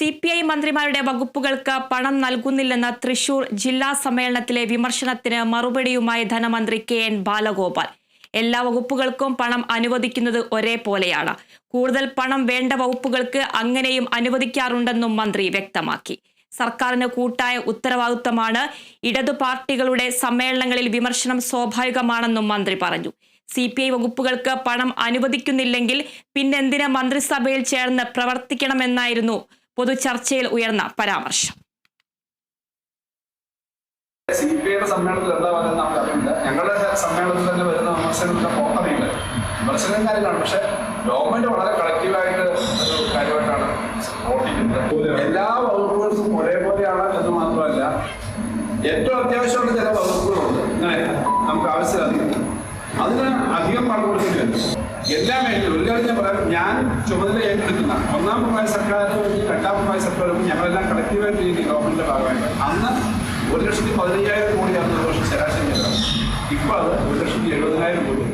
C P I മന്ത്രിമാരുടെ വകുപ്പുകൾക്ക് പണം നൽകുന്നില്ലെന്ന തൃശൂർ ജില്ലാ സമ്മേളനത്തിലെ വിമർശനത്തിന് മറുപടിയുമായി ധനമന്ത്രി കെ എൻ ബാലഗോപാൽ. എല്ലാ വകുപ്പുകൾക്കും പണം അനുവദിക്കുന്നത് ഒരേപോലെയാണ് കൂടുതൽ പണം വേണ്ട വകുപ്പുകൾക്ക് അങ്ങനെയും അനുവദിക്കാറുണ്ടെന്നും മന്ത്രി വ്യക്തമാക്കി. സർക്കാരിന് കൂട്ടായ ഉത്തരവാദിത്തമാണ് ഇടതു പാർട്ടികളുടെ സമ്മേളനങ്ങളിൽ വിമർശനം സ്വാഭാവികമാണെന്നും മന്ത്രി പറഞ്ഞു. സി പി ഐ വകുപ്പുകൾക്ക് പണം അനുവദിക്കുന്നില്ലെങ്കിൽ പിന്നെന്തിന് മന്ത്രിസഭയിൽ ചേർന്ന് പ്രവർത്തിക്കണമെന്നായിരുന്നു പൊതുചർച്ചയിൽ ഉയർന്ന പരാമർശം. ഞങ്ങളുടെ സമ്മേളനത്തിൽ പക്ഷെ ഗവൺമെന്റ് വളരെ കളക്റ്റീവായിട്ട് എല്ലാ ഏറ്റവും അത്യാവശ്യമുള്ള ചില വകുപ്പുകളുണ്ട്. നമുക്ക് ആവശ്യമില്ല. അതിന് എല്ലാ മേഖലകളും. ഒരു ഞാൻ പറയാം. ഞാൻ ചുമതല ഏറ്റെടുക്കുന്ന ഒന്നാം പ്രമായ സർക്കാർ രണ്ടാം പ്രമായ സർക്കാരും ഞങ്ങളെല്ലാം കളക്റ്റീവായിട്ട് ചെയ്യുന്ന ഗവൺമെന്റിന്റെ ഭാഗമായിട്ട്. അന്ന് ഒരു ലക്ഷത്തി പതിനയ്യായിരം കോടിയാണ് ഒരു വർഷം ശരാശരി ഇപ്പൊ അത് ഒരു ലക്ഷത്തി എഴുപതിനായിരം കോടി.